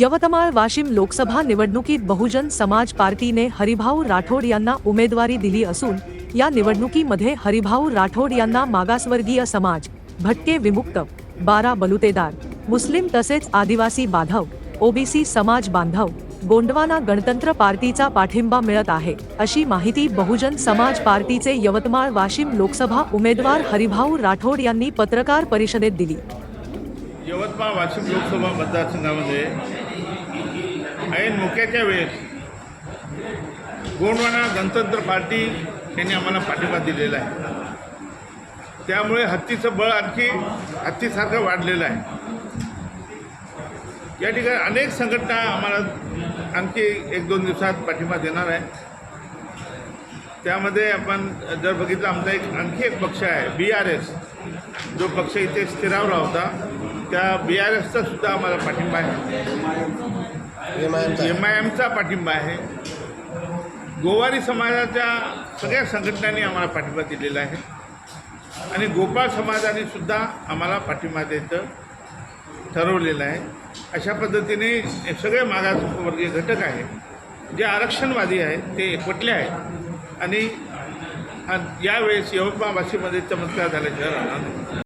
यवतमाळ वाशिम लोकसभा निवडणुकीत बहुजन समाज पार्टीने हरिभाऊ राठोड यांना उमेदवारी दिली असून या निवडणुकीमध्ये हरिभाऊ राठोड यांना मागासवर्गीय समाज भटके विमुक्त बारा बलुतेदार मुस्लिम तसेच आदिवासी बांधव ओबीसी समाज बांधव गोंडवाना गणतंत्र पार्टीचा पाठिंबा मिळत आहे अशी माहिती बहुजन समाज पार्टीचे यवतमाळ वाशिम लोकसभा उमेदवार हरिभाऊ राठोड यांनी पत्रकार परिषदेत दिली. यवतमाळ वाशिम लोकसभा मतदारसंघामध्ये ऐन मुक्याच्या वेळेस गोंडवाना गणतंत्र पार्टी यांनी आम्हाला पाठिंबा दिलेला आहे. त्यामुळे हत्तीचं बळ आणखी हत्तीसारखं वाढलेलं आहे. या ठिकाणी अनेक संघटना आम्हाला आणखी एक दोन दिवसात पाठिंबा देणार आहे. त्यामध्ये आपण जर बघितलं आमचा एक आणखी एक पक्ष आहे बी आर एस जो पक्ष इथे स्थिरावला होता. त्या बी आर एसचा सुद्धा आम्हाला पाठिंबा आहे. एम आय एमचा पाठिंबा आहे. गोवारी समाजाच्या सगळ्या संघटनांनी आम्हाला पाठिंबा दिलेला आहे. आणि गोपाळ समाजाने सुद्धा आम्हाला पाठिंबा द्यायचं ठरवलेलं आहे. अशा पद्धतीने सगळे मागासवर्गीय घटक आहेत जे आरक्षणवादी आहेत ते एकवटले आहेत. आणि यावेळेस यवतमाळ वाशीमध्ये चमत्कार झाल्याशिवाय राहणार